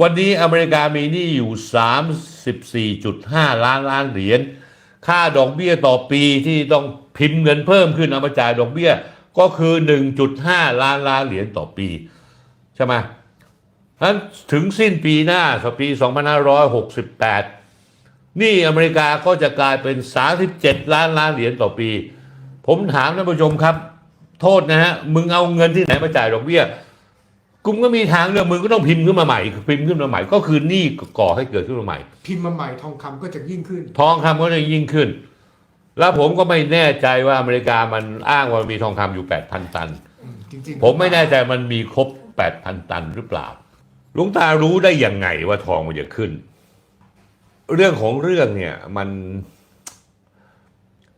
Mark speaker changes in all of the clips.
Speaker 1: วันนี้อเมริกามีหนี้อยู่ 34.5 ล้านล้านเหรียญ ค่าดอกเบี้ยต่อปีที่ต้องพิมพ์เงินเพิ่มขึ้นเอามาจ่ายดอกเบี้ยก็คือ 1.5 ล้านล้านเหรียญต่อปีใช่ไหมฉะนั้นถึงสิ้นปีหน้าสปี 2568 นี่อเมริกาก็จะกลายเป็น 37 ล้านล้านเหรียญต่อปี ผมถามท่านผู้ชมครับ โทษนะฮะ มึงเอาเงินที่ไหนมาจ่ายดอกเบี้ย กุมก็มีทางเลือกมึงก็ต้องพิมพ์ขึ้นมาใหม่พิมพ์ขึ้นมาใหม่ก็คือหนี้ก่อให้เกิดขึ้นมาใหม่
Speaker 2: พิมพ์มาใหม่ทองคำก็จะยิ่งขึ้น
Speaker 1: ทองคำก็จะยิ่งขึ้น แล้วผมก็ไม่แน่ใจว่าอเมริกามันอ้างว่ามีทองคำอยู่ 8,000 ตัน
Speaker 2: อืมจริงๆ
Speaker 1: ผมไม่แน่ใจมันมีครบ 8,000 ตันหรือเปล่าลุงตารู้ได้ยังไงว่าทองมันจะขึ้น เรื่องของเรื่องเนี่ยมัน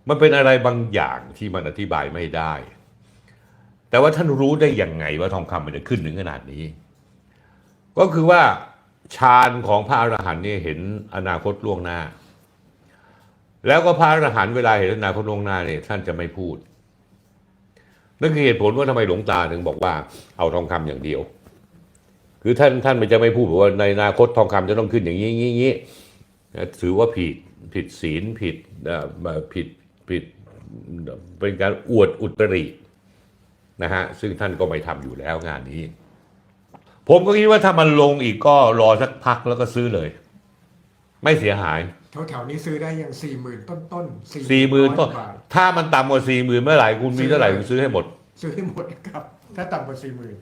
Speaker 1: มันเป็นอะไรบางอย่างที่มันอธิบายไม่ได้ แต่ว่าท่านรู้ได้อยังไงว่าทองคำมันจะขึ้นถึงขนาดนี้ ก็คือว่าฌานของพระอรหันต์เนี่ยเห็นอนาคตล่วงหน้า แล้วก็พระอรหันต์เวลาเห็นอนาคตล่วงหน้าเนี่ยท่านจะไม่พูดนั่นคือเหตุผลว่าทำไมหลวงตาถึงบอกว่าเอาทองคำอย่างเดียว คือท่านท่านมันจะไม่พูดบอกว่าในอนาคตทองคำจะต้องขึ้นอย่างนี้นี่นี้นะถือว่าผิดผิดศีลผิดอ่อผิดผิดเป็นการอวดอุตริ นะฮะซึ่งท่านก็ไม่ทำอยู่แล้วงานนี้ ผมก็คิดว่าถ้ามันลงอีกก็รอสักพักแล้วก็ซื้อเลย ไม่เสียหาย
Speaker 2: แถวๆนี้ซื้อได้อย่างสี่หมื่นต้นต้นๆ
Speaker 1: สี่หมื่นต้น
Speaker 2: บาท
Speaker 1: ถ้ามันต่ำกว่าสี่หมื่นเมื่อไหร่คุณมีเท่าไหร่คุณซื้อให้หมด
Speaker 2: ซื้อให้หมดครับ ถ้าต่ำกว่าสี่หมื่น